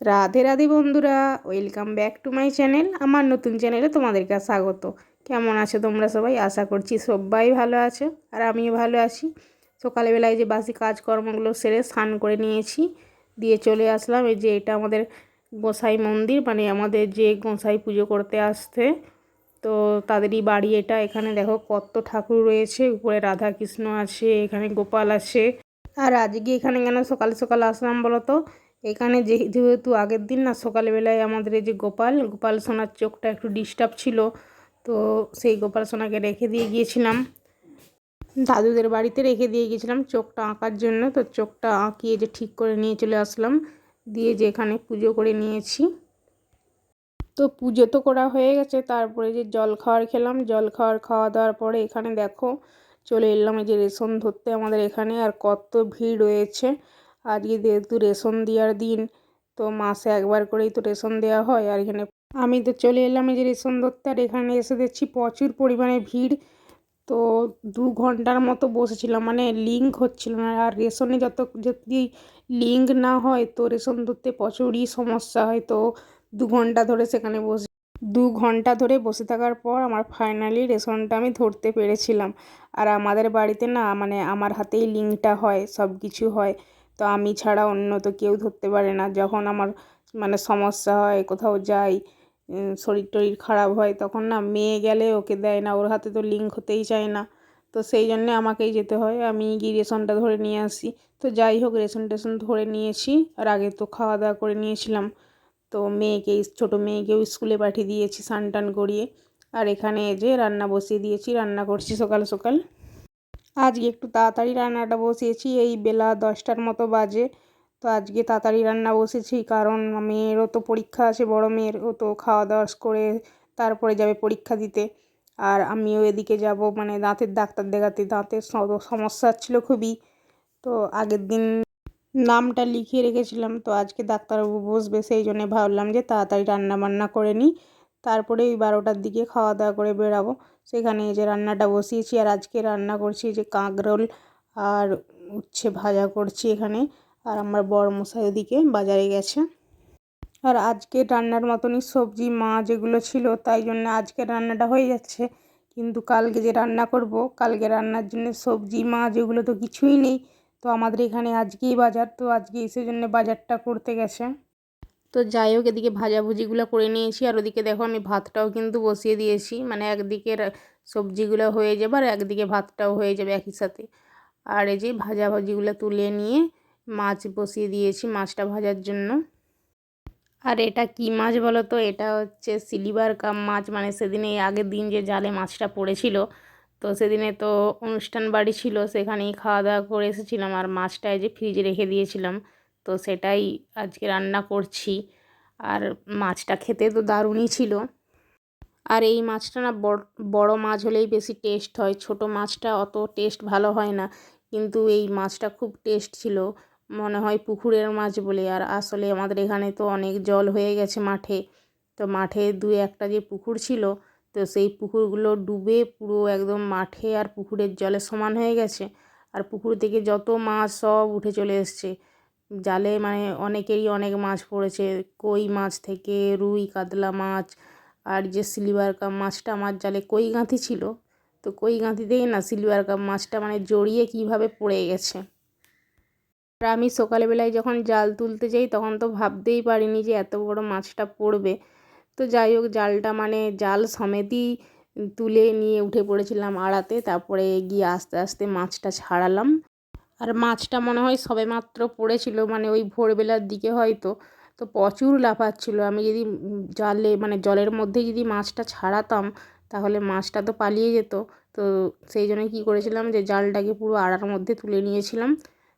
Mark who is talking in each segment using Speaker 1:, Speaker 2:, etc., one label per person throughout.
Speaker 1: রাধে রাধে বন্ধুরা welcome back to my channel আমার নতুন চ্যানেলে তোমাদেরকে স্বাগত। কেমন আছো তোমরা সবাই? আশা করছি সবাই ভালো আছো আর আমিও ভালো আছি। সকালবেলায় যে বাসি কাজকর্মগুলো সেরে স্নান করে নিয়েছি, দিয়ে চলে আসলাম। এই যে এটা আমাদের গোসাই মন্দির মানে আমাদের যে গোসাই পুজো করতে আসতে তো তাদেরই বাড়ি এটা। এখানে দেখো কত ঠাকুর রয়েছে, উপরে রাধা কৃষ্ণ আছে, এখানে গোপাল আছে। আর আজকে এখানে কেন সকাল সকাল আসলাম বলো তো? এখানে যেহেতু আগের দিন না, সকালবেলায় আমাদের এই যে গোপাল গোপাল সোনার চোখটা একটু ডিস্টার্ব ছিল, তো সেই গোপাল সোনাকে রেখে দিয়ে গিয়েছিলাম। দাদুদের বাড়িতে রেখে দিয়ে গিয়েছিলাম চোখটা আঁকার জন্য, তো চোখটা আঁকিয়ে যে ঠিক করে নিয়ে চলে আসলাম, দিয়ে যে এখানে পুজো করে নিয়েছি। তো পুজো তো করা হয়ে গেছে, তারপরে যে জল খাওয়ার খেলাম, জল খাওয়ার খাওয়া দাওয়ার পরে এখানে দেখো, চলে এলাম এই যে রেশন ধরতে আমাদের এখানে, আর কত ভিড় রয়েছে। আজকে যেহেতু রেশন দেওয়ার দিন, তো মাসে একবার করেই তো রেশন দেওয়া হয়। আর এখানে আমি তো চলে এলাম এই যে রেশন আর এখানে এসে দেখছি প্রচুর পরিমাণে ভিড়। তো দু ঘণ্টার মতো বসেছিলাম মানে লিঙ্ক হচ্ছিল না। আর রেশনে যত যদি লিঙ্ক না হয়, তো রেশন ধরতে প্রচুরই সমস্যা হয়। তো দু ঘণ্টা ধরে সেখানে বসে, দু ঘণ্টা ধরে বসে থাকার পর আমার ফাইনালি রেশনটা আমি ধরতে পেরেছিলাম। আর আমাদের বাড়িতে না মানে আমার হাতেই লিঙ্কটা হয় সব কিছু হয়। তো আমি ছাড়া অন্য তো কেউ ধরতে পারে না। যখন আমার মানে সমস্যা হয়, কোথাও যাই শরীর টরীর খারাপ হয়, তখন না মেয়ে গেলে ওকে দেয় না। ওর হাতে তো লিঙ্ক হতেই চায় না। তো সেই জন্যে আমাকেই যেতে হয়। আমি গিয়ে রেশনটা ধরে নিয়ে আসি। তো যাই হোক, রেশন টেশন ধরে নিয়েছি আর আগে তো খাওয়া দাওয়া করে নিয়েছিলাম। তো মেয়েকে, ছোটো মেয়েকেও স্কুলে পাঠিয়ে দিয়েছি স্নান টান করিয়ে। আর এখানে যে রান্না বসিয়ে দিয়েছি। রান্না করছি সকাল সকাল। আজকে একটু তাড়াতাড়ি রান্নাটা বসিয়েছি, এই বেলা দশটার মতো বাজে। তো আজকে তাড়াতাড়ি রান্না বসেছি, কারণ মেয়েরও তো পরীক্ষা আছে, বড় মেয়ের ও তো খাওয়া দাওয়া করে তারপরে যাবে পরীক্ষা দিতে। আর আমিও এদিকে যাব মানে দাঁতের ডাক্তার দেখাতে দাঁতের সমস্যা ছিল খুবই। তো আগের দিন নামটা লিখিয়ে রেখেছিলাম, তো আজকে ডাক্তারবাবু বসবে, সেই জন্যে ভাবলাম যে তাড়াতাড়ি রান্না বান্না করে নিই। তারপরে ওই বারোটার দিকে খাওয়া দাওয়া করে বেরাবো। সেখানে এই যে রান্নাটা বসিয়েছি আর আজকে রান্না করছি যে কাঁকরোল আর উচ্ছে ভাজা করছি এখানে। আর আমার বড় মশাই ওদিকে বাজারে গেছে। আর আজকে রান্নার মতনই সবজি, মা যেগুলো ছিল তাই জন্য আজকে রান্নাটা হয়ে যাচ্ছে। কিন্তু কালকে যে রান্না করব, কালকে রান্নার জন্য সবজি মাছ এগুলো তো কিছুই নেই। তো আমাদের এখানে আজকেই বাজার, তো আজকে সেই জন্য বাজারটা করতে গেছে। তো যাই হোক, এদিকে ভাজাভুজিগুলো করে নিয়েছি। আর ওদিকে দেখো আমি ভাতটাও কিন্তু বসিয়ে দিয়েছি। মানে একদিকে সবজিগুলো হয়ে যাবে আর একদিকে ভাতটাও হয়ে যাবে একই সাথে। আর এই যে ভাজাভাজিগুলো তুলে নিয়ে মাছ বসিয়ে দিয়েছি মাছটা ভাজার জন্য। আর এটা কি মাছ বলো তো? এটা হচ্ছে সিলিভার কাপ মাছ। মানে সেদিনে আগের দিন যে জালে মাছটা পড়েছিল, তো সেদিনে তো অনুষ্ঠান বাড়ি ছিল, সেখানেই খাওয়া দাওয়া করে এসেছিলাম। আর মাছটা এই যে ফ্রিজে রেখে দিয়েছিলাম। তো সেটাই আজকে রান্না করছি। আর মাছটা খেতে তো দারুণই ছিল। আর এই মাছটা না বড় মাছ হলেই বেশি টেস্ট হয়। ছোট মাছটা অত টেস্ট ভালো হয় না। কিন্তু এই মাছটা খুব টেস্ট ছিল। মনে হয় পুকুরের মাছ বলে। আর আসলে আমাদের এখানে তো অনেক জল হয়ে গেছে মাঠে। তো মাঠে দু একটা যে পুকুর ছিল, তো সেই পুকুরগুলো ডুবে পুরো একদম মাঠে আর পুকুরের জলে সমান হয়ে গেছে। আর পুকুর থেকে যত মাছ সব উঠে চলে এসছে। জালে মানে অনেকেরই অনেক মাছ পড়েছে। কই মাছ থেকে রুই, কাতলা মাছ আর যে সিলভার কাপ মাছটা আমার জালে কই গাঁথি ছিল, তো কই গাঁথিতেই না সিলভার কাপ মাছটা মানে জড়িয়ে কীভাবে পড়ে গেছে। আর আমি সকালবেলায় যখন জাল তুলতে যাই তখন তো ভাবতেই পারিনি যে এত বড় মাছটা পড়বে। তো যাই হোক, জালটা মানে জাল সমেতই তুলে নিয়ে উঠে পড়েছিলাম আড়াতে, তারপরে গিয়ে আস্তে আস্তে মাছটা ছাড়ালাম। আর মাছটা মনে হয় সবে মাত্র পড়েছিল মানে ওই ভোরবেলার দিকে হয়তো। তো প্রচুর লাফাচ্ছিলো। আমি যদি জালে মানে জলের মধ্যে যদি মাছটা ছাড়াতাম, তাহলে মাছটা তো পালিয়ে যেত। তো সেই জন্য কী করেছিলাম যে, জালটাকে পুরো আড়ার মধ্যে তুলে নিয়েছিলাম।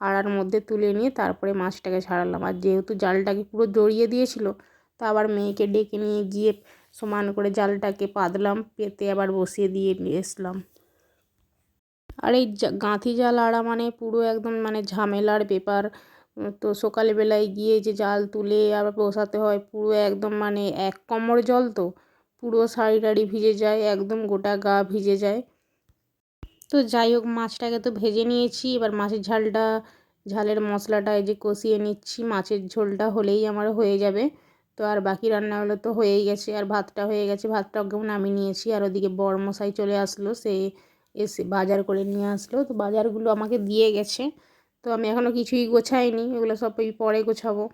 Speaker 1: আড়ার মধ্যে তুলে নিয়ে তারপরে মাছটাকে ছাড়ালাম। আর যেহেতু জালটাকে পুরো জড়িয়ে দিয়েছিল, তা আবার মেয়েকে ডেকে নিয়ে গিয়ে সমান করে জালটাকে পাতলাম, পেতে আবার বসিয়ে দিয়ে এসলাম। আর এই গাঁথি জাল আড়া মানে পুরো একদম মানে ঝামেলার ব্যাপার। তো সকালবেলায় গিয়ে যে জাল তুলে আবার বসাতে হয়, পুরো একদম মানে এক কোমর জল তো, পুরো শাড়ি টাড়ি ভিজে যায়, একদম গোটা গা ভিজে যায়। তো যাই হোক, মাছটাকে তো ভেজে নিয়েছি, এবার মাছের ঝালটা, ঝালের মশলাটা এই যে কষিয়ে নিচ্ছি, মাছের ঝোলটা হলেই আমার হয়ে যাবে। তো আর বাকি রান্নাগুলো তো হয়েই গেছে, আর ভাতটা হয়ে গেছে, ভাতটাকেও নামিয়ে নিয়েছি, আর ওদিকে বড়মশাই চলে আসলো, সে এসে বাজার করে নিয়ে আসলো। তো বাজারগুলো আমাকে দিয়ে গেছে। তো আমি এখনও কিছুই গোছাইনি, এগুলো সব ওই পরে গোছাবো।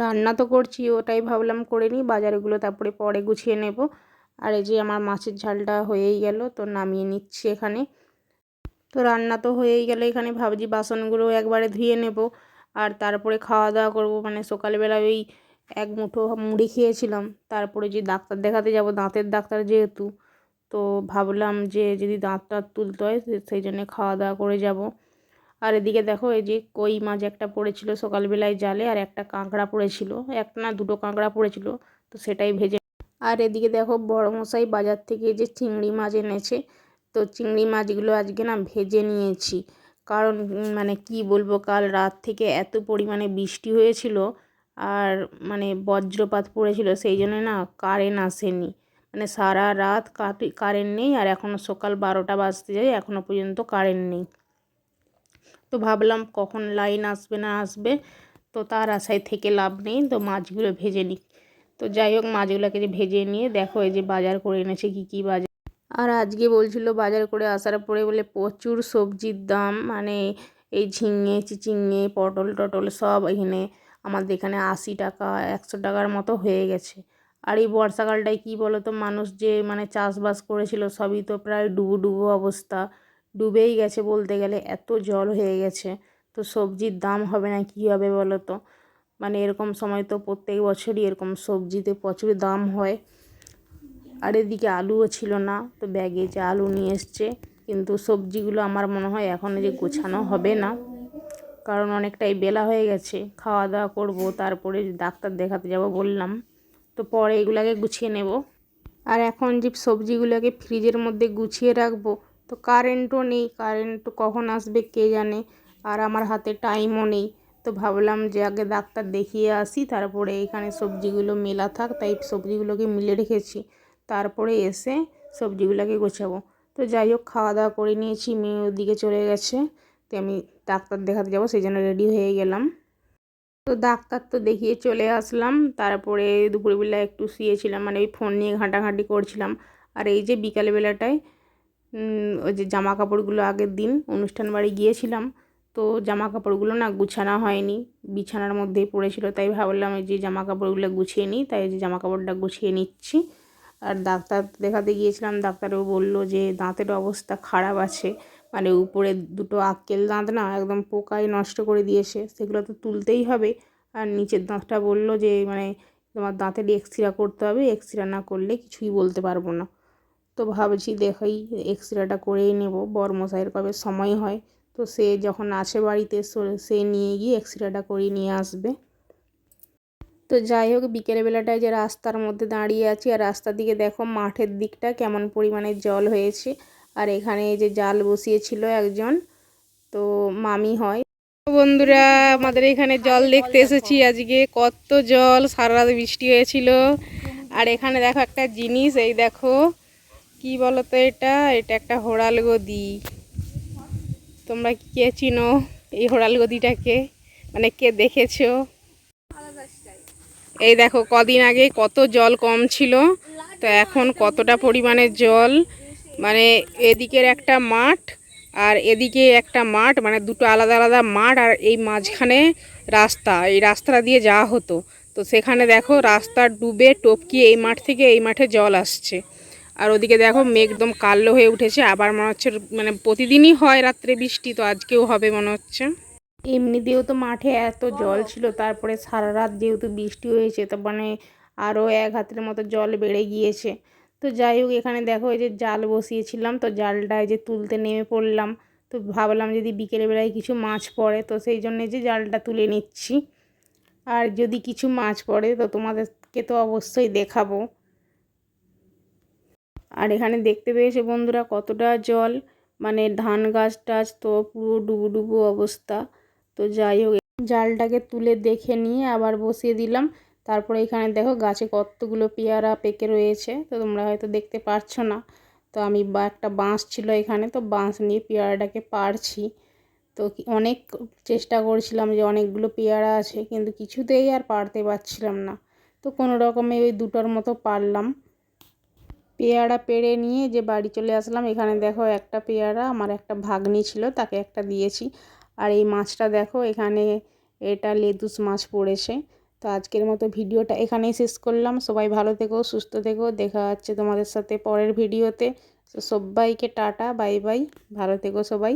Speaker 1: রান্না তো করছি, ওটাই ভাবলাম করে নিই, বাজারগুলো তারপরে পরে গুছিয়ে নেব। আর এই যে আমার মাছের ঝালটা হয়েই গেল, তো নামিয়ে নিচ্ছি এখানে। তো রান্না তো হয়েই গেল, এখানে ভাবছি বাসনগুলো একবারে ধুয়ে নেব। আর তারপরে খাওয়া দাওয়া করব মানে সকালবেলা ওই এক মুঠো মুড়ি খেয়েছিলাম। তারপরে যে ডাক্তার দেখাতে যাব, দাঁতের ডাক্তার যেহেতু তো ভাবলাম যে যদি দাঁত টাঁত তুলতে হয় সেই জন্যে খাওয়া দাওয়া করে যাব। আর এদিকে দেখো এই যে কই মাছ একটা পড়েছিল সকালবেলায় জালে আর একটা কাঁকড়া পড়েছিল। একটা না দুটো কাঁকড়া পড়েছিল, তো সেটাই ভেজে আর এদিকে দেখো বড় মশাই বাজার থেকে যে চিংড়ি মাছ এনেছে, তো চিংড়ি মাছগুলো আজকে না ভেজে নিয়েছি। কারণ মানে কি বলব, কাল রাত থেকে এত পরিমাণে বৃষ্টি হয়েছিল আর মানে বজ্রপাত পড়েছিল, সেই জন্য না কারেন্ট আসেনি। মানে সারা রাত কারেন্ট নেই আর এখনও সকাল বারোটা বাজতে যায় এখনও পর্যন্ত কারেন্ট নেই। তো ভাবলাম কখন লাইন আসবে না আসবে, তো তার আশায় থেকে লাভ নেই, তো মাছগুলো ভেজে নিই। তো যাই হোক, মাছগুলোকে যে ভেজে নিয়ে দেখো এই যে বাজার করে এনেছে কী কী বাজার। আর আজকে বলছিল বাজার করে আসার পরে বলে প্রচুর সবজির দাম মানে এই ঝিঙে, চিচিঙে, পটল টটল সব এখানে আমাদের এখানে আশি টাকা, একশো টাকার মতো হয়ে গেছে। আর এই বর্ষাকালটায় কী বলো তো মানুষ যে মানে চাষবাস করেছিল সবই তো প্রায় ডুবো ডুবো অবস্থা। ডুবেই গেছে বলতে গেলে, এত জল হয়ে গেছে। তো সবজির দাম হবে না, কী হবে বলো তো মানে এরকম সময় তো প্রত্যেক বছরই এরকম সবজিতে প্রচুর দাম হয়। আর এদিকে আলুও ছিল না, তো ব্যাগে যে আলু নিয়ে এসছে, কিন্তু সবজিগুলো আমার মনে হয় এখন যে গোছানো হবে না। কারণ অনেকটাই বেলা হয়ে গেছে, খাওয়া দাওয়া করব, তারপরে ডাক্তার দেখাতে যাব বললাম। তো পরে এগুলাকে গুছিয়ে নেব। আর এখন যে সবজিগুলোকে ফ্রিজের মধ্যে গুছিয়ে রাখব, তো কারেন্টও নেই। কারেন্ট কখন আসবে কে জানে? আর আমার হাতে টাইমও নেই। তো ভাবলাম যে আগে ডাক্তার দেখিয়ে আসি, তারপরে এখানে সবজিগুলো মেলা থাক, তাই সবজিগুলোকে মিলে রেখেছি। তারপরে এসে সবজিগুলোকে গোছাবো। তো যাই হোক খাওয়া দাওয়া করে নিয়েছি, মেয়ে ওদিকে চলে গেছে। তো আমি ডাক্তার দেখাতে যাব, সেই জন্য রেডি হয়ে গেলাম। তো ডাক্তার তো দেখিয়ে চলে আসলাম। তারপরে দুপুরবেলা একটু শুয়েছিলাম মানে ওই ফোন নিয়ে ঘাঁটাঘাঁটি করছিলাম। আর এই যে বিকালবেলাটায় ওই যে জামা কাপড়গুলো আগের দিন অনুষ্ঠান বাড়ি গিয়েছিলাম, তো জামা কাপড়গুলো না গুছানো হয়নি, বিছানার মধ্যেই পড়েছিল, তাই ভাবলাম এই যে জামা কাপড়গুলো গুছিয়ে নিই, তাই যে জামা কাপড়টা গুছিয়ে নিচ্ছি। আর ডাক্তার দেখাতে গিয়েছিলাম, ডাক্তারও বলল যে দাঁতের অবস্থা খারাপ আছে মানে উপরে দুটো আক্কেল দাঁত না, একদম পোকায় নষ্ট করে দিয়েছে। সেগুলো তো তুলতেই হবে। আর নিচের দাঁতটা বলল যে মানে তোমার দাঁতের এক্সরে করতে হবে। এক্সরে না করলে কিছুই বলতে পারব না। তো ভাবছি দেখাই এক্সরেটা করেই নেব। বরমশাইয়ের কবে সময় হয়? তো সে যখন আছে বাড়িতে, সে নিয়ে গিয়ে এক্সরেটা করিয়ে নিয়ে আসবে। তো যাই হোক বিকেলবেলাটায় যে রাস্তার মধ্যে দাঁড়িয়ে আছি, আর রাস্তার দিকে দেখো মাঠের দিকটা কেমন পরিমাণে জল হয়েছে। আর এখানে এই যে জাল বসিয়েছিল একজন, তো মামি হয়। বন্ধুরা, আমাদের এখানে জল দেখতে এসেছি আজকে। কত জল, সারা রাত বৃষ্টি হয়েছিল। আর এখানে দেখো একটা জিনিস, এই দেখো। কি বলতো এটা? এটা একটা হোড়াল গদি। তোমরা কে চিনো এই হোড়াল গদিটাকে? মানে কে দেখেছ? এই দেখো, কদিন আগে কত জল কম ছিল। তো এখন কতটা পরিমাণে জল? মানে এদিকের একটা মাঠ আর এদিকে একটা মাঠ মানে দুটো আলাদা আলাদা মাঠ আর এই মাঝখানে রাস্তা। এই রাস্তাটা দিয়ে যাওয়া হতো। তো সেখানে দেখো রাস্তা ডুবে টপকিয়ে এই মাঠ থেকে এই মাঠে জল আসছে। আর ওদিকে দেখো মেঘ একদম কালো হয়ে উঠেছে। আবার মনে হচ্ছে মানে প্রতিদিনই হয় রাত্রে বৃষ্টি, তো আজকেও হবে মনে হচ্ছে। এমনি দিয়েও তো মাঠে এত জল ছিল, তারপরে সারা রাত যেহেতু বৃষ্টি হয়েছে, তো মানে আরও এক হাতের মতো জল বেড়ে গিয়েছে। তো যাই হোক, এখানে দেখো এই যে জাল বসিয়েছিলাম, তো জালটায় যে তুলতে নেমে পড়লাম। তো ভাবলাম যদি বিকেলবেলায় কিছু মাছ পড়ে, তো সেই জন্যে যে জালটা তুলে নিচ্ছি। আর যদি কিছু মাছ পড়ে, তো তোমাদেরকে তো অবশ্যই দেখাবো। আর এখানে দেখতে পেয়েছে বন্ধুরা কতটা জল মানে ধান গাছ টাছ তো পুরো ডুবু ডুবু অবস্থা। তো যাই হোক, জালটাকে তুলে দেখে নিয়ে আবার বসিয়ে দিলাম। তারপরে এখানে দেখো গাছে কতগুলো পেয়ারা পেকে রয়েছে, তো তোমরা হয়তো দেখতে পারছ না। তো আমি বা, একটা বাঁশ ছিল এখানে, তো বাঁশ নিয়ে পেয়ারাটাকে পারছি তো অনেক চেষ্টা করছিলাম যে অনেকগুলো পেয়ারা আছে, কিন্তু কিছুতেই আর পারতে পারছিলাম না। তো কোনো রকমে ওই দুটোর মতো পারলাম পেয়ারা পেড়ে নিয়ে যে বাড়ি চলে আসলাম, এখানে দেখো একটা পেয়ারা, আমার একটা ভাগ্নি ছিল, তাকে একটা দিয়েছি। আর এই মাছটা দেখো, এখানে এটা লেদুস মাছ পড়েছে। তো আজকের মতো ভিডিওটা এখানেই শেষ করলাম। সবাই ভালো থেকো, সুস্থ থেকো। দেখা হচ্ছে তোমাদের সাথে পরের ভিডিওতে। সবাইকে টাটা, বাই বাই। ভালো থেকো সবাই।